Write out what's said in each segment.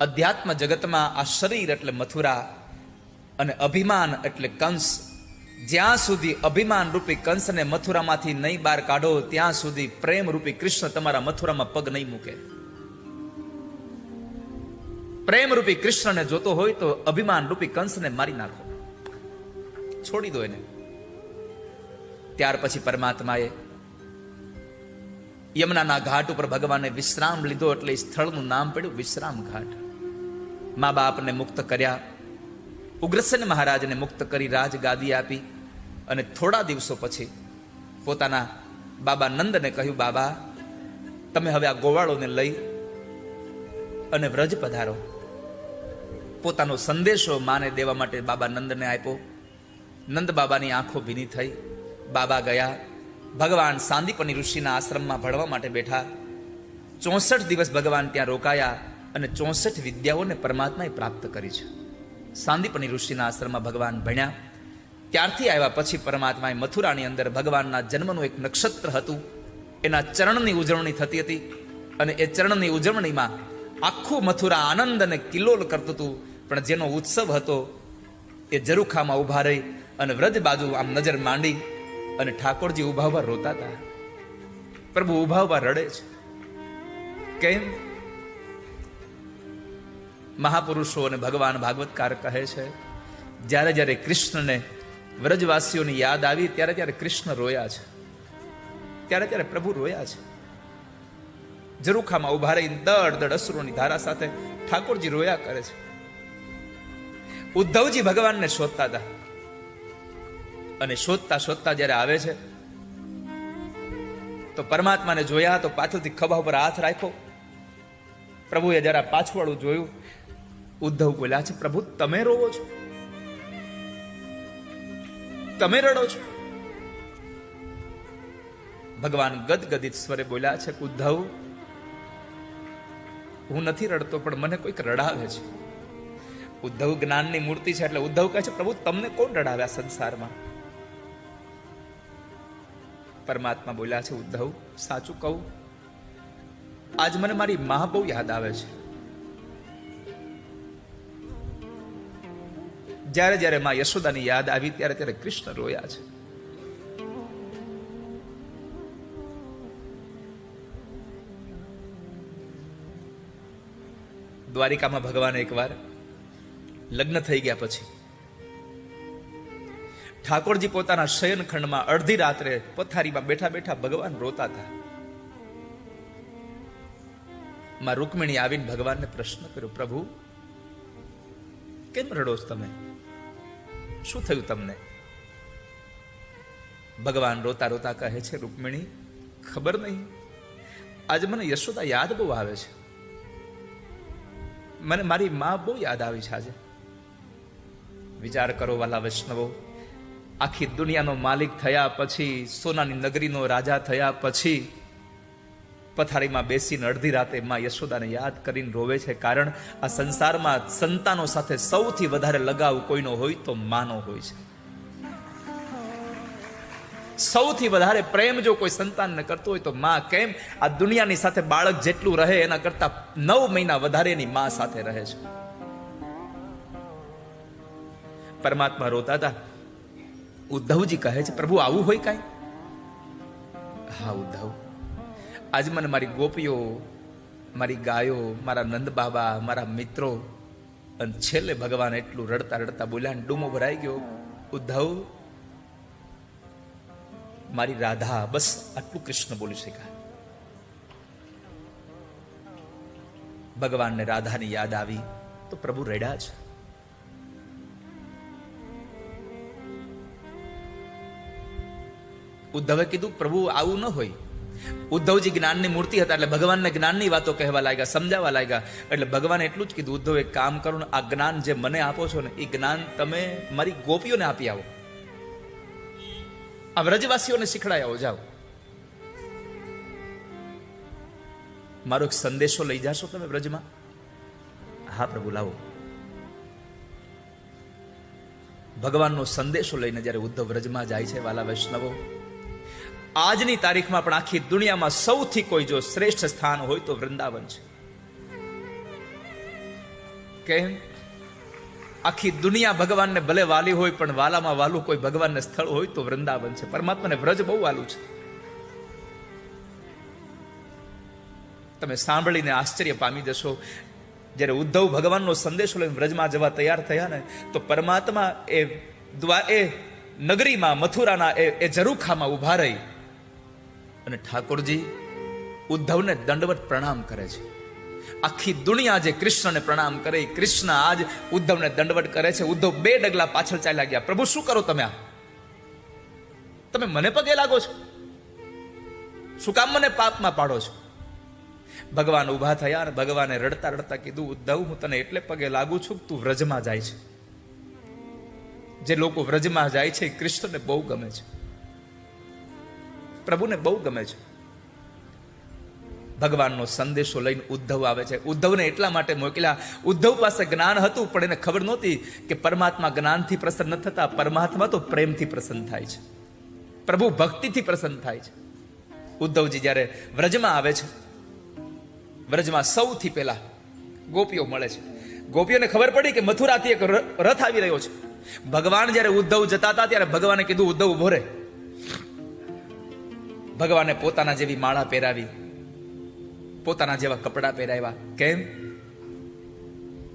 અધ્યાત્મ જગતમાં આ શરીર એટલે મથુરા અને અભિમાન એટલે કંસ. જ્યાં સુધી અભિમાન રૂપી કંસને મથુરામાંથી નહીં બહાર કાઢો, ત્યાં સુધી પ્રેમ રૂપી કૃષ્ણ તમારા મથુરામાં પગ નહીં મૂકે. પ્રેમ રૂપી કૃષ્ણને જોતો હોય તો અભિમાન રૂપી કંસને મારી નાખો. છોડી દો એને. ત્યાર પછી પરમાત્માએ યમુનાના ઘાટ ઉપર ભગવાને વિશ્રામ લીધો એટલે સ્થળનું નામ પડ્યું વિશ્રામ ઘાટ. મા બાપને મુક્ત કર્યા. ઉગ્રસેન મહારાજને મુક્ત કરી રાજગાદી આપી અને થોડા દિવસો પછી પોતાના બાબા નંદને કહ્યું, બાબા, તમે હવે આ ગોવાળોને લઈ અને વ્રજ પધારો. પોતાનો સંદેશો માને દેવા માટે બાબા નંદને આપ્યો. નંદ બાબાની આંખો ભીની થઈ. બાબા ગયા. ભગવાન સાંદીપની ઋષિના આશ્રમમાં ભણવા માટે બેઠા. ચોસઠ દિવસ ભગવાન ત્યાં રોકાયા અને ચોસઠ વિદ્યાઓને પરમાત્માએ પ્રાપ્ત કરી છે. સાંદીપની ઋષિના આશ્રમમાં ભગવાન ભણ્યા. ત્યારથી આવ્યા પછી પરમાત્માએ મથુરાની અંદર ભગવાનના જન્મનું એક નક્ષત્ર હતું. એના ચરણની ઉજવણી થતી હતી અને એ ચરણની ઉજવણીમાં આખું મથુરા આનંદ અને કિલ્લોલ કરતું હતું. પણ જેનો ઉત્સવ હતો એ જરૂખામાં ઊભા રહી અને વ્રજ બાજુ આમ નજર માંડી. અને ઠાકોરજી ઊભા ઊભા રોતા હતા પ્રભુ ઊભા ઊભા રડે છે. કેમ? મહાપુરુષો અને ભગવાન ભાગવતકાર કહે છે, જ્યારે જ્યારે કૃષ્ણને વ્રજવાસીઓની યાદ આવી, ત્યારે ત્યારે કૃષ્ણ રોયા છે. ત્યારે ત્યારે પ્રભુ રોયા છે. જરૂખામાં ઊભા રહી દડ દડ અસુરોની ધારા સાથે ઠાકોરજી રોયા કરે છે. ઉદ્ધવજી ભગવાનને શોધતા હતા. અને શોધતા શોધતા જ્યારે આવે છે, તો પરમાત્માને જોયા તો પાછળથી ખભા ઉપર હાથ રાખ્યો. પ્રભુએ જરા પાછવાળું જોયું. ઉદ્ધવ બોલ્યા, છે પ્રભુ, તમે રોવો છો? તમે રડો છો? ભગવાન ગદગદિત સ્વરે બોલ્યા, છે ઉદ્ધવ, હું નથી રડતો, પણ મને કોઈક રડાવે છે. ઉદ્ધવ જ્ઞાનની મૂર્તિ છે, એટલે ઉદ્ધવ કહે છે, પ્રભુ, તમને કોણ રડાવ્યા સંસારમાં? પરમાત્મા બોલ્યા છે, ઉદ્ધવ, સાચું કહું, આજ મને મારી મા બહુ યાદ આવે છે. જ્યારે જ્યારે મા યશોદાની યાદ આવી, ત્યારે ત્યારે કૃષ્ણ રોયા છે. દ્વારિકામાં ભગવાન એકવાર લગ્ન થઈ ગયા પછી ઠાકોરજી પોતાના શયનખંડમાં અડધી રાત્રે પથારીમાં બેઠા બેઠા ભગવાન રોતા હતા. માં રૂકમિણી આવીને ભગવાનને પ્રશ્ન કર્યો, પ્રભુ, કેમ રડો છો તમે? શું થયું તમને? ભગવાન રોતા રોતા કહે છે, રૂકમિણી, ખબર નહીં. આજે મને યશોદા યાદ બહુ આવે છે. મને મારી મા બહુ યાદ આવી છે આજે. વિચાર કરો વાલા વૈષ્ણવો આખી દુનિયાનો માલિક થયા પછી, સોનાની નગરીનો રાજા થયા પછી, પથારીમાં બેસીને અડધી રાતે માં યશોદાને યાદ કરીને રોવે છે. કારણ આ સંસારમાં સંતાનો સાથે સૌથી વધારે લગાવ કોઈનો હોય તો માનો હોય છે. સૌથી વધારે પ્રેમ જો કોઈ સંતાનને કરતો હોય તો માં કેમ? આ દુનિયાની સાથે બાળક જેટલું રહે, એના કરતા નવ મહિના વધારે એની માં સાથે રહે છે. પરમાત્મા રોતા હતા. ઉદ્ધવજી કહે છે, પ્રભુ, આવું હોય કાંઈ? હા, ઉદ્ધવ. આજે મને મારી ગોપીઓ, મારી ગાયો, મારા નંદ બાબા, મારા મિત્રો અને છેલ્લે ભગવાન એટલું રડતા રડતા બોલ્યા અને ડૂમો ભરાઈ ગયો. ઉદ્ધવ, મારી રાધા, બસ આટલું કૃષ્ણ બોલી શકાય. ભગવાનને રાધાની યાદ આવી તો પ્રભુ રડ્યા છે ઉદ્ધવે કીધું, પ્રભુ, આવું ન હોય. ઉદ્ધવજી જ્ઞાનની મૂર્તિ હતા, એટલે ભગવાનને જ્ઞાનની વાતો કહેવા લાગ્યા, સમજાવવા લાગ્યા. એટલે ભગવાન એટલું જ કીધું, ઉદ્ધવ, એક કામ કરો ને, આ જ્ઞાન જે મને આપો છો ને, એ જ્ઞાન તમે મારી ગોપીઓને આપી આવો. આ વ્રજવાસીઓને શીખડાય આવો, જાઓ. મારો એક સંદેશો લઈ જાશો તમે વ્રજમાં? હા, પ્રભુ, લાવો. ભગવાનનો સંદેશો લઈને જ્યારે ઉદ્ધવ વ્રજમાં જાય છે, વાલા વૈષ્ણવો આજની તારીખમાં પણ આખી દુનિયામાં સૌથી કોઈ જો શ્રેષ્ઠ સ્થાન હોય તો વૃંદાવન છે. કેમ? આખી દુનિયા ભગવાનને ભલે વાલી હોય, પણ વાલામાં વાલું કોઈ ભગવાનને સ્થળ હોય તો વૃંદાવન છે. પરમાત્માને વ્રજ બહુ વાલું છે. તમે સાંભળીને આશ્ચર્ય પામી જશો. જ્યારે ઉદ્ધવ ભગવાનનો સંદેશો લઈને વ્રજમાં જવા તૈયાર થયા ને, તો પરમાત્મા એ દ્વા, એ નગરીમાં, મથુરાના એ ઝરૂખામાં ઊભા રહી. અને ઠાકોરજી ઉદ્ધવને દંડવત પ્રણામ કરે છે. આખી દુનિયા જે કૃષ્ણને પ્રણામ કરે. કૃષ્ણ આજ ઉદ્ધવને દંડવત કરે છે. ઉદ્ધવ બે ડગલા પાછળ ચાલ્યા ગયા. પ્રભુ, શું કરો તમે આ? તમે મને પગે લાગો છો? શું કામ મને પાપમાં પાડો છો? ભગવાન ઊભા થયા અને ભગવાને રડતા રડતા કીધું, ઉદ્ધવ, હું તને એટલે પગે લાગુ છું તું વ્રજમાં જાય છે. જે લોકો વ્રજમાં જાય છે કૃષ્ણને બહુ ગમે છે. પ્રભુને બહુ ગમે છે. ભગવાનનો સંદેશો લઈને ઉદ્ધવ આવે છે. ઉદ્ધવને એટલા માટે મોકલ્યા. ઉદ્ધવ પાસે જ્ઞાન હતું, પણ એને ખબર નહોતી કે પરમાત્મા જ્ઞાનથી પ્રસન્ન ન થતા પરમાત્મા તો પ્રેમથી પ્રસન્ન થાય છે. પ્રભુ ભક્તિથી પ્રસન્ન થાય છે. ઉદ્ધવજી જ્યારે વ્રજમાં આવે છે, વ્રજમાં સૌથી પહેલા ગોપીઓ મળે છે. ગોપીઓને ખબર પડી કે મથુરાથી એક રથ આવી રહ્યો છે. ભગવાન જ્યારે ઉદ્ધવ જતા હતા, ત્યારે ભગવાને કીધું, ઉદ્ધવ ઊભો રહે ભગવાને પોતાના જેવી માળા પહેરાવી. પોતાના જેવા કપડાં પહેરાવ્યા. કેમ?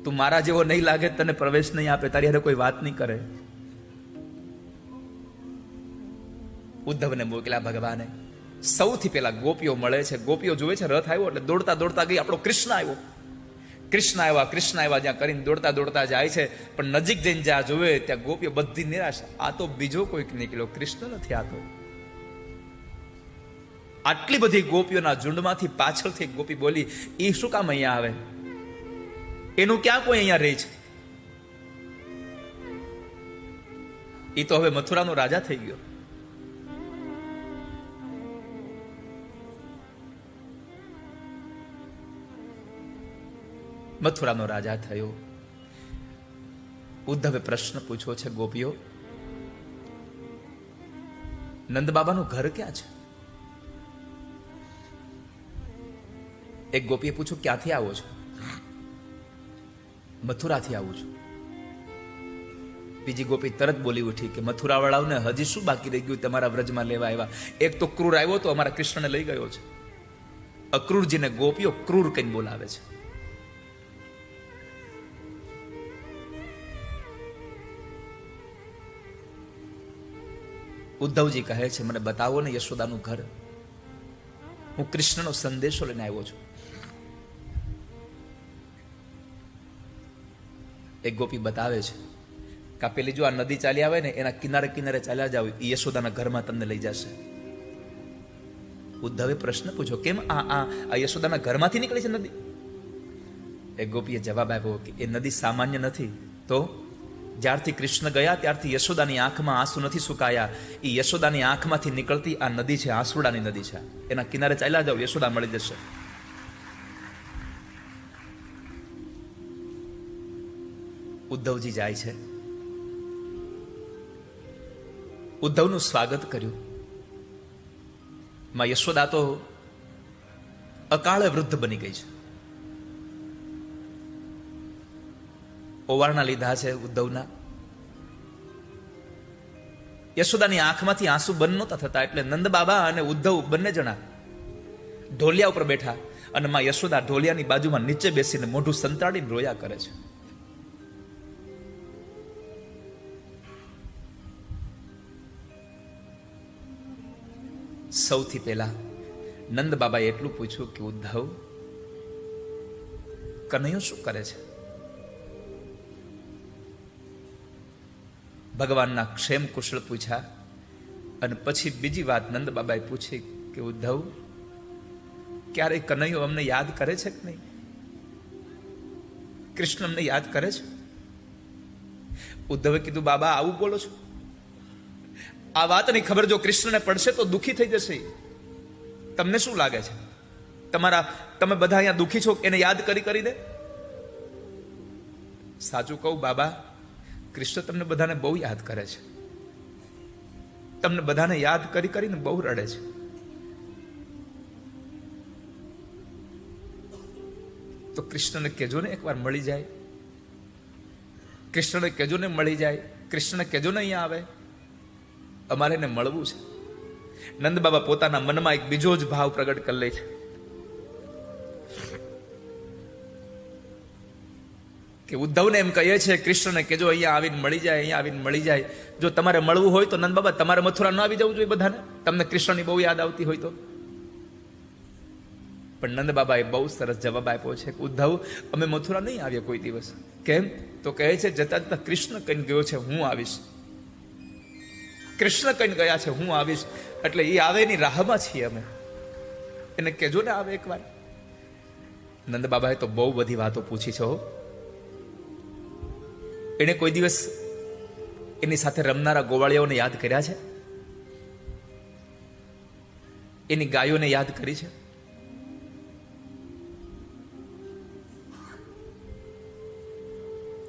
તું મારા જેવો નહીં લાગે તને પ્રવેશ નહીં આપે. તારી હારે કોઈ વાત નહીં કરે. ઉદ્ધવને મોકલ્યા ભગવાને. સૌથી પહેલા ગોપીઓ મળે છે. ગોપીઓ જોવે છે, રથ આવ્યો એટલે દોડતા દોડતા ગઈ. આપણો કૃષ્ણ આવ્યો. કૃષ્ણ આવ્યા કૃષ્ણ આવ્યા, જ્યાં કરીને દોડતા દોડતા જાય છે. પણ નજીક જઈને જ્યાં જોવે ત્યાં ગોપીઓ બધી નિરાશ. આ તો બીજો કોઈક નીકળ્યો. કૃષ્ણ નથી આ તો. આટલી બધી ગોપીઓના ઝુંડમાંથી પાછળથી ગોપી બોલી એ શું કામ અહીંયા આવે? એનું ક્યાં કોઈ અહીંયા રહે છે? એ તો હવે મથુરાનો રાજા થઈ ગયો. મથુરાનો રાજા થયો. ઉદ્ધવે પ્રશ્ન પૂછ્યો છે, ગોપીઓ નંદ બાબાનું ઘર ક્યાં છે? એક ગોપીએ પૂછ્યું, ક્યાંથી આવો છો? મથુરાથી આવું છું. બીજી ગોપી તરત બોલી ઉઠી કે મથુરા વાળાઓને હજી શું બાકી રહી ગયું તમારા વ્રજમાં લેવા આવ્યા? એક તો ક્રૂર આવ્યો તો અમારા કૃષ્ણને લઈ ગયો છે. અક્રૂરજીને ગોપીઓ ક્રૂર કઈ બોલાવે છે. ઉદ્ધવજી કહે છે, મને બતાવો ને યશોદાનું ઘર. હું કૃષ્ણનો સંદેશો લઈને આવ્યો છું. એક ગોપી બતાવે છે કે પેલી જો આ નદી ચાલી આવે ને, એના કિનારે કિનારે ચાલ્યા જાવ એ યશોદાના ઘરમાં તમને લઈ જશે. ઉદ્ધવે પ્રશ્ન પૂછ્યો, કેમ આ આ યશોદાના ઘરમાંથી નીકળે છે નદી? એક ગોપીએ જવાબ આપ્યો કે, એ નદી સામાન્ય નથી, તો જ્યારથી કૃષ્ણ ગયા, ત્યારથી યશોદાની આંખમાં આંસુ નથી સુકાયા. એ યશોદાની આંખમાંથી નીકળતી આ નદી છે, આંસુડાની નદી છે. એના કિનારે ચાલ્યા જાવ યશોદા મળી જશે. ઉદ્ધવજી જાય છે. ઉદ્ધવનું સ્વાગત કર્યું. માં યશોદા તો અકાળે વૃદ્ધ બની ગઈ છે. ઓવારણા લીધા છે ઉદ્ધવના. યશોદાની આંખમાંથી આંસુ બંધ નહોતા થતા એટલે નંદ બાબા અને ઉદ્ધવ બંને જણા ઢોલિયા ઉપર બેઠા અને માં યશોદા ઢોલિયાની બાજુમાં નીચે બેસીને મોઢું સંતાડીને રોયા કરે છે. સૌથી પહેલા નંદ બાબાએ એટલું પૂછ્યું કે, ઉદ્ધવ, કનૈયો શું કરે છે? ભગવાનના ક્ષેમ કુશળ પૂછ્યા અને પછી બીજી વાત નંદ બાબાએ પૂછી કે, ઉદ્ધવ, ક્યારે કનૈયો અમને યાદ કરે છે કે નહીં? કૃષ્ણ અમને યાદ કરે છે? ઉદ્ધવે કીધું, બાબા, આવું બોલો છો? આ વાતની ખબર જો કૃષ્ણને પડશે તો દુઃખી થઈ જશે. તમને શું લાગે છે? તમારા, તમે બધા અહીંયા દુઃખી છો? એને યાદ કરી કરી દે. સાચું કહું બાબા, કૃષ્ણ તમને બધાને બહુ યાદ કરે છે. તમને બધાને યાદ કરી, કરીને બહુ રડે છે. તો કૃષ્ણને કહેજો ને એકવાર મળી જાય. કૃષ્ણને કેજો ને મળી જાય. કૃષ્ણને કેજો ને અહીંયા આવે. અમારે એને મળવું છે. નંદ બાબા પોતાના મનમાં એક બીજો જ ભાવ પ્રગટ કરી લે છે. કે ઉદ્ધવને એમ કહીએ છે કૃષ્ણને કે જો અહીંયા આવીને મળી જાય, અહીંયા આવીને મળી જાય. જો તમારે મળવું હોય તો નંદ બાબા, તમારે મથુરા ન આવી જવું જોઈએ બધાને. તમને કૃષ્ણની બહુ યાદ આવતી હોય તો. પણ નંદ બાબાએ બહુ સરસ જવાબ આપ્યો છે કે, ઉદ્ધવ, અમે મથુરા નહીં આવીએ કોઈ દિવસ. કેમ? તો કહે છે, જતા જતા કૃષ્ણ કહીને ગયો છે, હું આવીશ. કૃષ્ણ કહીને ગયા છે, હું આવીશ. એટલે એ આવે એની રાહમાં છીએ અમે. એને કહેજો ને આવે એકવાર. નંદ બાબાએ તો બહુ બધી વાતો પૂછી છે એણે કોઈ દિવસ એની સાથે રમનારા ગોવાળિયાઓને યાદ કર્યા છે? એની ગાયોને યાદ કરી છે?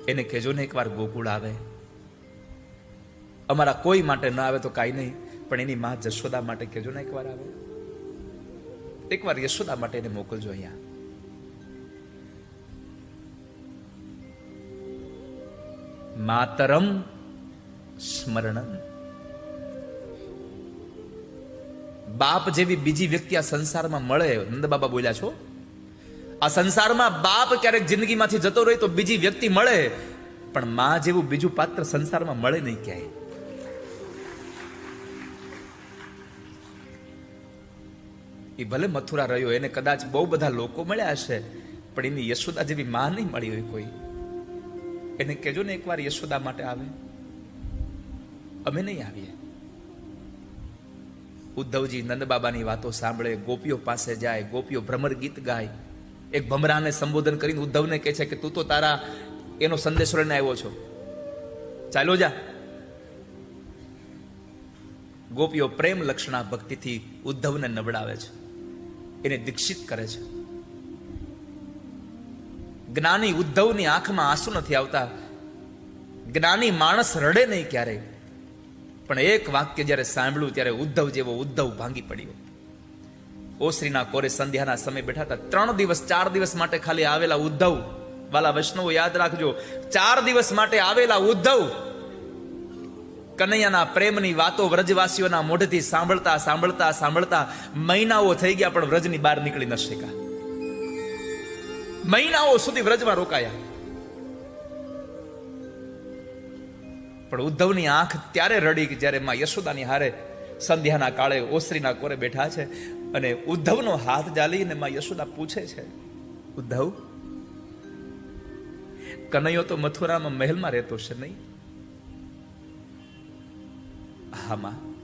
એને કહેજો ને એકવાર ગોકુળ આવે. અમારા કોઈ માટે ન આવે તો કાંઈ નહીં, પણ એની માં જશોદા માટે કહેજો ને એકવાર આવે. એકવાર યશોદા માટે એને મોકલજો અહીંયા. માતરમ સ્મરણમ. બાપ જેવી બીજી વ્યક્તિ આ સંસારમાં મળે, નંદ બાબા બોલ્યા છો? આ સંસારમાં બાપ ક્યારેક જિંદગીમાંથી જતો રહે તો બીજી વ્યક્તિ મળે, પણ માં જેવું બીજું પાત્ર સંસારમાં મળે નહીં ક્યાંય. એ ભલે મથુરા રહ્યો, એને કદાચ બહુ બધા લોકો મળ્યા હશે, પણ એની યશોદા જેવી માં નહીં મળી હોય કોઈ. એને કહેજો ને એકવાર યશોદા માટે આવે. અમે નહીં આવીએ. ઉદ્ધવજી નંદબાબાની વાતો સાંભળે, ગોપીઓ પાસે જાય, ગોપીઓ ભ્રમર ગીત ગાય. એક ભમરાને સંબોધન કરીને ઉદ્ધવને કહે છે કે તું તો તારા એનો સંદેશો લઈને આવ્યો છો. ચાલો જા. ગોપીઓ પ્રેમ લક્ષણા ભક્તિથી ઉદ્ધવને નબળાવે છે. એને દીક્ષિત કરે છે. જ્ઞાની ઉદ્ધવની આંખમાં આંસુ નથી આવતા. જ્ઞાની માણસ રડે નહીં ક્યારેય. પણ એક વાક્ય જ્યારે સાંભળ્યું ત્યારે ઉદ્ધવ જેવો ઉદ્ધવ ભાંગી પડ્યો. ઓશ્રીના કોરે સંધ્યાના સમય બેઠા હતા. ત્રણ દિવસ, ચાર દિવસ માટે ખાલી આવેલા ઉદ્ધવ. વાલા વૈષ્ણવો યાદ રાખજો. ચાર દિવસ માટે આવેલા ઉદ્ધવ કનૈયાના પ્રેમની વાતો વ્રજવાસીઓના મોઢેથી સાંભળતા સાંભળતા સાંભળતા મહિનાઓ થઈ ગયા પણ વ્રજની બહાર નીકળી ન શક્યા. મહિનાઓ સુધી વ્રજમાં રોકાયા. પણ ઉદ્ધવની આંખ ત્યારે રડી કે જ્યારે માં યશોદાની હારે સંધ્યાના કાળે ઓસરીના કોરે બેઠા છે અને ઉદ્ધવનો હાથ જાલીને માં યશોદા પૂછે છે, ઉદ્ધવ, કનૈયો તો મથુરામાં મહેલમાં રહેતો છે નહીં? હા માં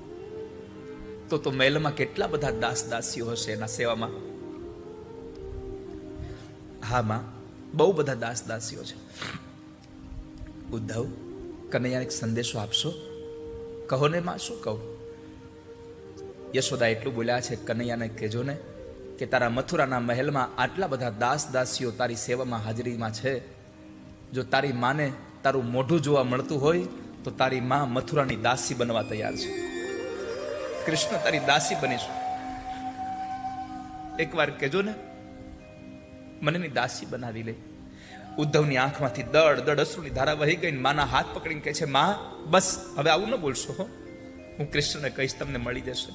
તો તો મહેલમાં કેટલા બધા દાસ દાસીઓ હશે એના સેવામાં? હામાં બહુ બધા દાસ દાસીઓ છે. ઉદ્ધવ, કનૈયાને એક સંદેશો આપશો? કહો ને માં, શું કહું? યશોદા એટલું બોલ્યા છે કનૈયાને કહેજો ને કે તારા મથુરાના મહેલમાં આટલા બધા દાસ દાસીઓ તારી સેવામાં હાજરીમાં છે. જો તારી માને તારું મોઢું જોવા મળતું હોય તો તારી માં મથુરાની દાસી બનવા તૈયાર છે. કૃષ્ણ તારી દાસી બનીશું એકવાર કહેજો ને મને ની દાસી બનાવી લે. ઉદ્ધવની આંખમાંથી દડ દડ અશ્રુની ધારા વહી ગઈ માના હાથ પકડીને કહે છે, માં, બસ, હવે આવું ન બોલશો હો. હું કૃષ્ણને કહીશ, તમને મળી જશે.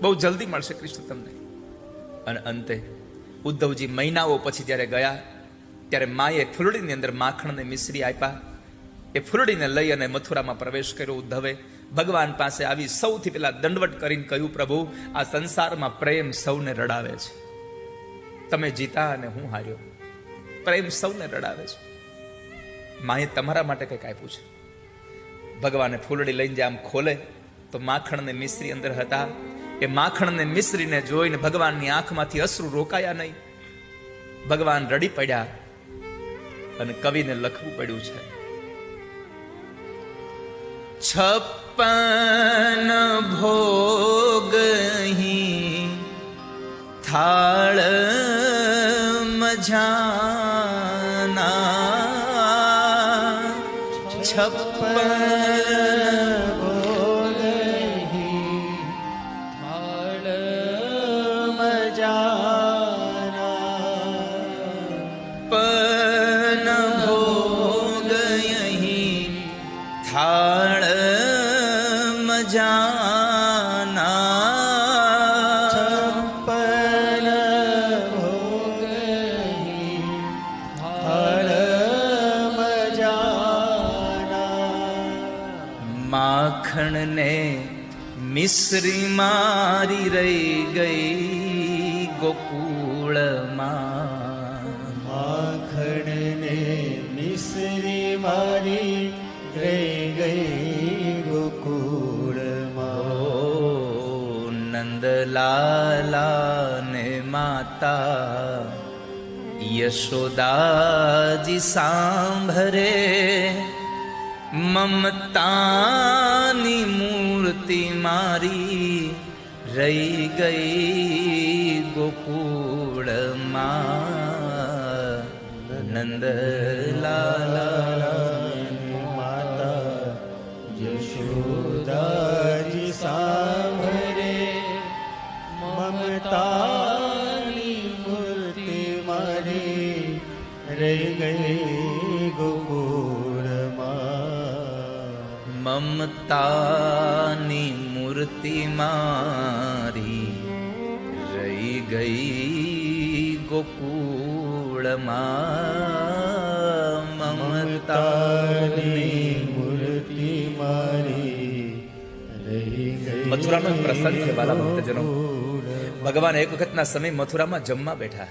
બહુ જલ્દી મળશે કૃષ્ણ તમને. અને અંતે ઉદ્ધવજી મહિનાઓ પછી જ્યારે ગયા, ત્યારે માએ ફૂલડીની અંદર માખણને મિશ્રી આપ્યા. એ ફૂલડીને લઈ અને મથુરામાં પ્રવેશ કર્યો ઉદ્ધવે. ભગવાન પાસે આવી સૌથી પહેલા દંડવટ કરીને કહ્યું, પ્રભુ, આ સંસારમાં પ્રેમ સૌને રડાવે છે. તમે જીતા અને હું હાર્યો. પ્રેમ સૌને રડાવે છે. માએ તમારા માટે કંઈક આપ્યું છે. ભગવાને ફૂલડી લઈને જે આમ ખોલે, તો માખણને મિશ્રી અંદર હતા. એ માખણને મિશ્રીને જોઈને ભગવાનની આંખમાંથી અશ્રુ રોકાયા નહીં. ભગવાન રડી પડ્યા અને કવિને લખવું પડ્યું છે. છપ્પન ભોગહી થાળ મજાના. છપ્પન જાના છપ્પન ભોગ હરમ માખણને મિશ્રી મારી રહી ગઈ નંદલાલા ને માતા યશોદાજી સાંભરે મમતાની મૂર્તિ મારી રહી ગઈ ગોકુળમાં નંદલાલા મમતાની મૂર્તિ મારી રહી ગઈ ગોકુળમાં. મમતાની મૂર્તિ મારી રહી ગઈ મથુરાનો પ્રસંગ છે વાલા ભક્તજનો. ભગવાન એક વખતના સમય મથુરામાં જમવા બેઠા.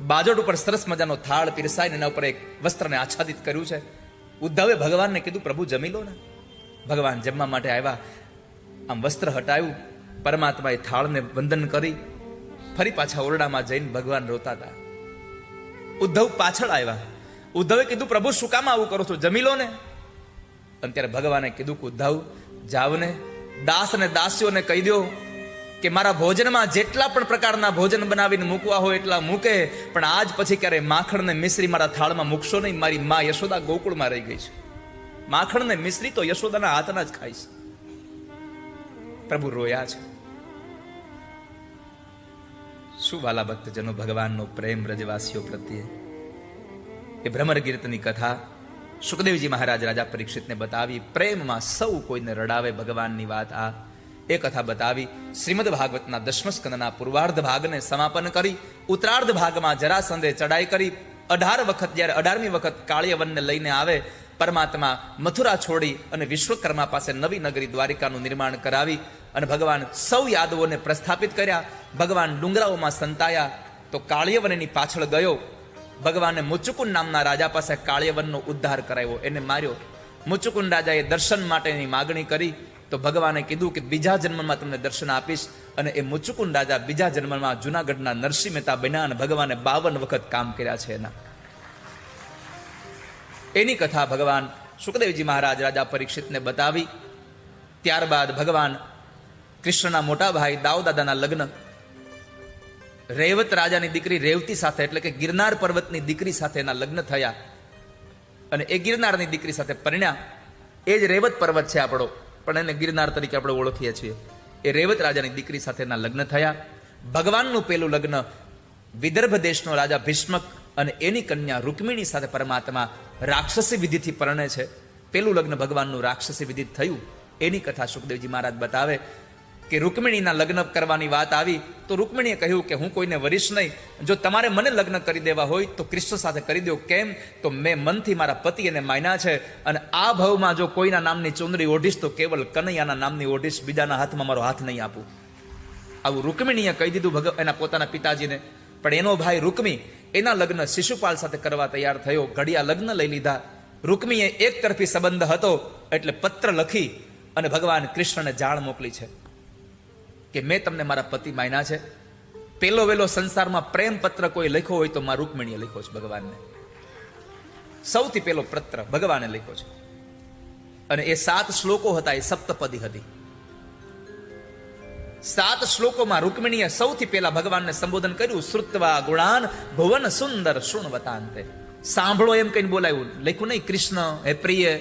બાજોટ ઉપર સરસ મજાનો થાળ પીરસાઈને એના ઉપર એક વસ્ત્રને આચ્છાદિત કર્યું છે. ઉદ્ધવે ભગવાનને કીધું, પ્રભુ, જમી લો ને. ભગવાન જમવા માટે આવ્યા. આમ વસ્ત્ર હટાવ્યું પરમાત્માએ થાળને વંદન કરી. ફરી પાછા ઓરડામાં જઈને ભગવાન રોતા હતા. ઉદ્ધવ પાછળ આવ્યા. ઉદ્ધવે કીધું, પ્રભુ, શું કામ આવું કરો છો? જમી લો ને. અને ત્યારે ભગવાને કીધું કે, ઉદ્ધવ જાવ ને દાસ અને દાસીઓને કહી દો કે મારા ભોજનમાં જેટલા પણ પ્રકારના ભોજન બનાવીને મૂકવા હોય એટલા મૂકે, પણ આજ પછી ક્યારે માખણ ને મિશ્રી મારા થાળમાં મૂકશો નહીં. મારી મા યશોદા ગોકુળમાં રહી ગઈ છે. માખણ ને મિશ્રી તો યશોદાના હાથના જ ખાઈશ પ્રભુ રોયા છે. શું વાલા ભક્તજનો ભગવાનનો પ્રેમ રજવાસીઓ પ્રત્યે? એ ભ્રમર કીર્તનની કથા સુખદેવજી મહારાજ રાજા પરીક્ષિતને બતાવી, પ્રેમમાં સૌ કોઈને રડાવે ભગવાનની વાત આ એ કથા બતાવી શ્રીમદ ભાગવતના દશમ સ્કંદના પૂર્વાર્ધ ભાગને સમાપન કરી ઉત્તરાર્ધ ભાગમાં જરાસંધે ચડાઈ કરી અઢાર વખત જ્યારે અઢારમી વખત કાળિયવનને લઈને આવે, પરમાત્મા મથુરા છોડી અને વિશ્વકર્મા પાસે નવી નગરી દ્વારિકાનું નિર્માણ કરાવી અને ભગવાન સૌ યાદવોને પ્રસ્થાપિત કર્યા, ભગવાન ડુંગરાઓમાં સંતાયા, તો કાળિયવનની પાછળ ગયો. ભગવાને મુચુકુંડ નામના રાજા પાસે કાળિયવનનો ઉદ્ધાર કરાવ્યો. એને માર્યો. મુચુકુંડ રાજાએ દર્શન માટેની માગણી કરી. તો ભગવાને કીધું કે બીજા જન્મમાં તમને દર્શન આપીશ અને એ મુચુકુંડ રાજા બીજા જન્મમાં જુનાગઢના નરસિંહ મહેતા બન્યા અને ભગવાને બાવન વખત કામ કર્યા છે એના. એની કથા ભગવાન સુખદેવજી મહારાજ રાજા પરીક્ષિતને બતાવી. ત્યારબાદ ભગવાન કૃષ્ણના મોટા ભાઈ દાઉદાદાના લગ્ન. રેવત રાજાની દીકરી રેવતી સાથે એટલે કે ગિરનાર પર્વતની દીકરી સાથે એના લગ્ન થયા. અને એ ગિરનારની દીકરી સાથે પરિણ્યા. એ જ રેવત પર્વત છે આપણો. પણ એને ગિરનાર તરીકે આપણે ઓળખીએ છીએ. એ રેવત રાજાની દીકરી સાથે એના લગ્ન થયા. ભગવાનનું પેલું લગ્ન વિદર્ભ દેશનો રાજા ભીષ્મક અને એની કન્યા રૂકમિણી સાથે પરમાત્મા રાક્ષસી વિધિથી પરણે છે. પેલું લગ્ન ભગવાનનું રાક્ષસી વિધિ થયું. એની કથા સુખદેવજી મહારાજ બતાવે કે રૂકમિણીના લગ્ન કરવાની વાત આવી, તો રૂકમિણીએ કહ્યું કે હું કોઈને વરીશ નહીં. જો તમારે મને લગ્ન કરી દેવા હોય, તો કૃષ્ણ સાથે કરી દો. કેમ? તો મેં મનથી મારા પતિ એને માયના છે. અને આ ભાવમાં જો કોઈના નામની ચુંદડી ઓઢીશ, તો કેવલ કનૈયાના નામની ઓઢીશ, બીજાના હાથમાં મારો હાથ નહીં આપું. આવું રૂકમિણીએ કહી દીધું ભગ, એના પોતાના પિતાજીને. પણ એનો ભાઈ રૂકમી એના લગ્ન શિશુપાલ સાથે કરવા તૈયાર થયો. ઘડિયા લગ્ન લઈ લીધા. રૂકમીએ એક તરફી સંબંધ હતો, એટલે પત્ર લખી અને ભગવાન કૃષ્ણને જાણ મોકલી છે. કે મેં તમને મારા પતિ માન્યા છે. પેલો વેલો સંસારમાં પ્રેમ પત્ર કોઈ લખ્યો હોય તો મારા રૂકમણીએ લખ્યો છે ભગવાનને. સૌથી પેલો પત્ર ભગવાને લખ્યો છે. અને એ સાત શ્લોકો હતા, એ સપ્તપદી હતી. સાત શ્લોકોમાં રૂકમિણીએ સૌથી પહેલા ભગવાનને સંબોધન કર્યું, શ્રુત્વા ગુણાન ભુવન સુંદર શૃણવતાંતે. સાંભળો એમ કહીને બોલાવ્યું. લખ્યું નહીં, કૃષ્ણ, હે પ્રિય.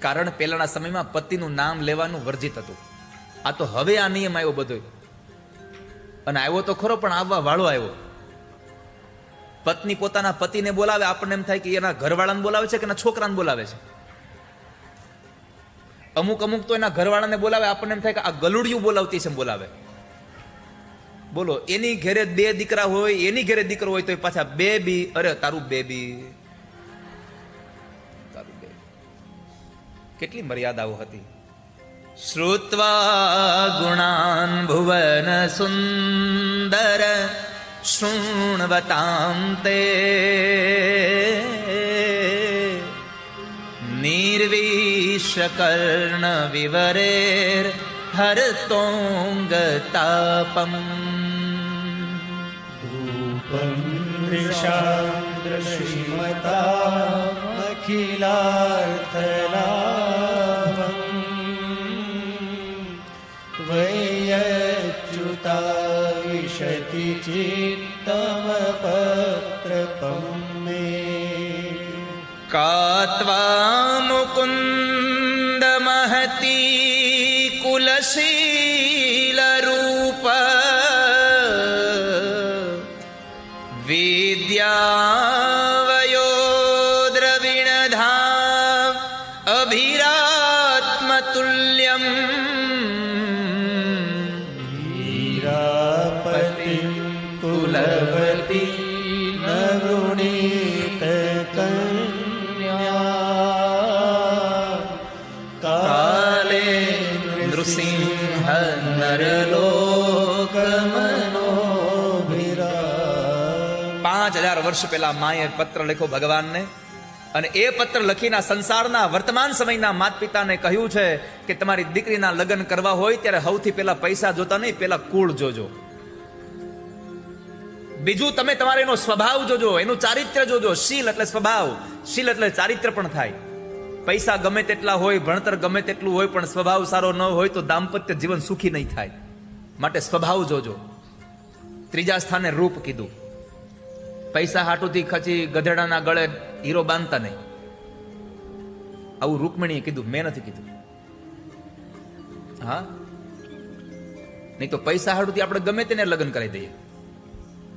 કારણ પહેલાના સમયમાં પતિનું નામ લેવાનું વર્જિત હતું. આ તો હવે આ નિયમ આવ્યો બધો અને આવ્યો તો ખરો, પણ આવવા વાળો આવ્યો. પત્ની પોતાના પતિને બોલાવે, આપણને એમ થાય કે એના ઘરવાળાને બોલાવે છે કે એના છોકરાને બોલાવે છે? અમુક અમુક તો એના ઘરવાળાને બોલાવે, આપણને એમ થાય કે આ ગલુડિયું બોલાવતી છે બોલાવે. બોલો, એની ઘરે બે દીકરા હોય, એની ઘરે દીકરો હોય તો એ પાછા બેબી, અરે તારું બેબી. તારું બેબી. કેટલી મર્યાદાઓ હતી. श्रुत्वा गुणान् भुवनसुन्दर शृण्वतां ते निर्वीशकर्णविवरेर्हर्तोङ्गतापम् रूपं दृशान्द्रश्रीमता अखिलार्थला विशति चित्तमपत्रपं मे का त्वा मुकुन्द વર્ષ પહેલા માએ પત્ર લખ્યો ભગવાનને. અને એ પત્ર લખીને સંસારના વર્તમાન સમયના માત પિતાને કહ્યું છે કે તમારી દીકરીના લગ્ન કરવા હોય ત્યારે સૌથી પહેલા પૈસા જોતા નહીં, પહેલા કુળ જોજો. બીજું તમે તમારે એનો સ્વભાવ જોજો, એનું ચારિત્ર્ય જોજો. શીલ એટલે સ્વભાવ. શીલ એટલે ચારિત્ર્ય પણ થાય. પૈસા ગમે તેટલા હોય, ભણતર ગમે તેટલું હોય, પણ સ્વભાવ સારો ન હોય તો દાંપત્ય જીવન સુખી નહીં થાય. માટે સ્વભાવ જોજો. ત્રીજા સ્થાને રૂપ કીધું. પૈસા હાટુથી ખચી ગધેડાના ગળે હીરો બાંધતા નહીં. આવું રૂકમણીએ કીધું, મેં નથી કીધું. હા? નહીં તો પૈસા હાટુથી આપણે ગમે તેને લગ્ન કરી દઈએ.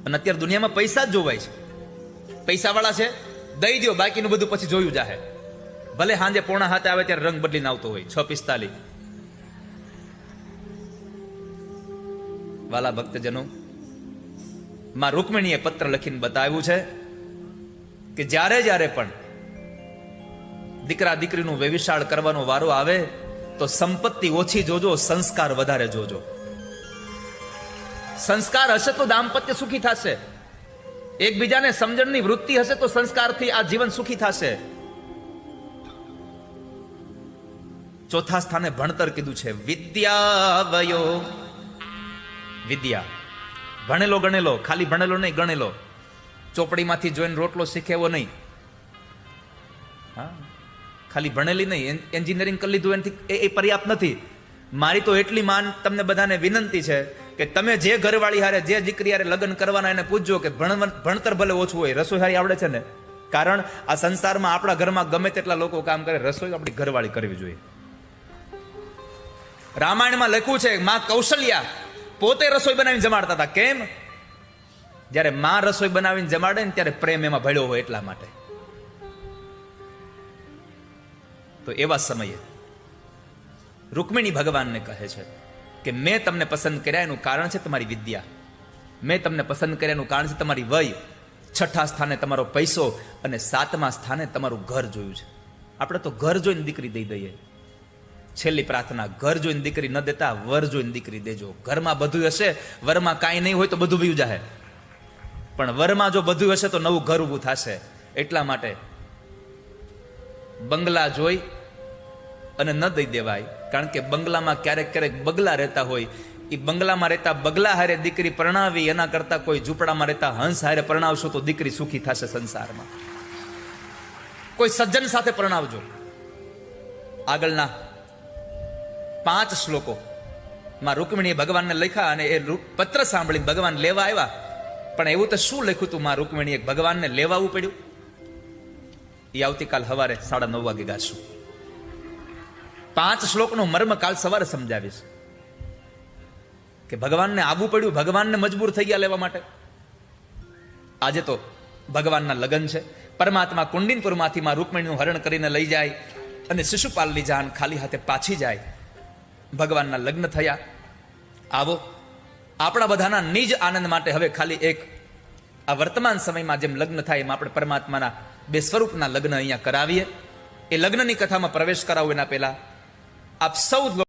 અને અત્યારે દુનિયામાં પૈસા જ જોવાય છે. પૈસાવાળા છે, દઈ દો બાકીનું બધું પછી જોયું જાહે. ભલે સાંજે પોણા હાથે આવે ત્યારે રંગ બદલીને આવતો હોય, છ પિસ્તાલીસ. વાલા ભક્તજનો માં રૂકમિણીએ પત્ર લખીને બતાવ્યું છે કે જ્યારે જ્યારે પણ દીકરા દીકરીનું વ્યવિશાળ કરવાનો વારો આવે, તો સંપત્તિ ઓછી જોજો, સંસ્કાર વધારે જોજો. સંસ્કાર હશે તો દાંપત્ય સુખી થશે. એકબીજાને સમજણની વૃત્તિ હશે તો સંસ્કારથી આ જીવન સુખી થશે. ચોથા સ્થાને ભણતર કીધું છે, વિદ્યાવયો. વિદ્યા. ભણેલો ગણેલો, ખાલી ભણેલો નહીં, ગણેલો. ચોપડીમાંથી જોઈને રોટલો શીખેવો નહીં. હા? ખાલી ભણેલી નહીં એન્જિનિયરિંગ કરી લીધું, એનાથી એ- પર્યાપ્ત નથી. મારી તો એટલી માન તમને બધાને વિનંતી છે કે તમે જે ઘરવાળી હારે, જે દીકરી હારે લગ્ન કરવાના એને પૂછજો કે ભણ ભણતર ભલે ઓછું હોય રસોઈ હારી આવડે છે ને? કારણ આ સંસારમાં આપણા ઘરમાં ગમે તેટલા લોકો કામ કરે, રસોઈ આપણી ઘરવાળી કરવી જોઈએ. રામાયણમાં લખ્યું છે, માં કૌશલ્યા પોતે રસોઈ બનાવીને જમાડતા હતા. કેમ? જ્યારે માં રસોઈ બનાવીને જમાડે ને ત્યારે પ્રેમ એમાં ભળ્યો હોય એટલા માટે. તો એવા સમયે રૂકમિણી ભગવાનને કહે છે કે મેં તમને પસંદ કર્યા એનું કારણ છે તમારી વિદ્યા. મેં તમને પસંદ કર્યા એનું કારણ છે તમારી વય. છઠ્ઠા સ્થાને તમારો પૈસો અને સાતમા સ્થાને તમારું ઘર જોયું છે. આપણે તો ઘર જોઈને દીકરી દઈ દઈએ. છેલ્લી પ્રાર્થના, ઘર જોઈને દીકરી ન દેતા, વર જોઈને દીકરી દેજો. ઘરમાં બધું હશે, વરમાં કાંઈ નહીં હોય તો બધું વયું જાહે. પણ વરમાં જો બધું હશે તો નવું ઘર ઊભું થશે. એટલા માટે બંગલા જોઈ અને ન દઈ દેવાય. કારણ કે બંગલામાં ક્યારેક ક્યારેક બગલા રહેતા હોય. એ બંગલામાં રહેતા બગલા હારે દીકરી પરણાવી, એના કરતા કોઈ ઝૂંપડામાં રહેતા હંસ હારે પરણાવશો તો દીકરી સુખી થશે સંસારમાં. કોઈ સજ્જન સાથે પરણાવજો. આગળના પાંચ શ્લોકો. માં રૂકમિણીએ ભગવાનને લખ્યા અને એ પત્ર સાંભળીને ભગવાન લેવા આવ્યા. પણ એવું તો શું લખ્યું તું? માં રૂકમિણીએ ભગવાનને લેવા આવવું પડ્યું? એ આવતીકાલ સવારે સાડા નવ વાગે ગાશું. પાંચ શ્લોકનો મર્મ કાલ સવારે સમજાવીશ. કે ભગવાનને આવવું પડ્યું, ભગવાનને મજબૂર થઈ ગયા લેવા માટે. આજે તો ભગવાનના લગ્ન છે. પરમાત્મા કુંડિનપુરમાંથી માં રૂકમિણીનું હરણ કરીને લઈ જાય અને શિશુપાલની જાન ખાલી હાથે પાછી જાય. ભગવાનના લગ્ન થયા. આવો. આપણા બધાના નિજ આનંદ માટે હવે ખાલી એક આ વર્તમાન સમયમાં જેમ લગ્ન થાય એમ આપણે પરમાત્માના બે સ્વરૂપના લગ્ન અહીંયા કરાવીએ. એ લગ્નની કથામાં પ્રવેશ કરાવો એના પહેલા. આપ સૌ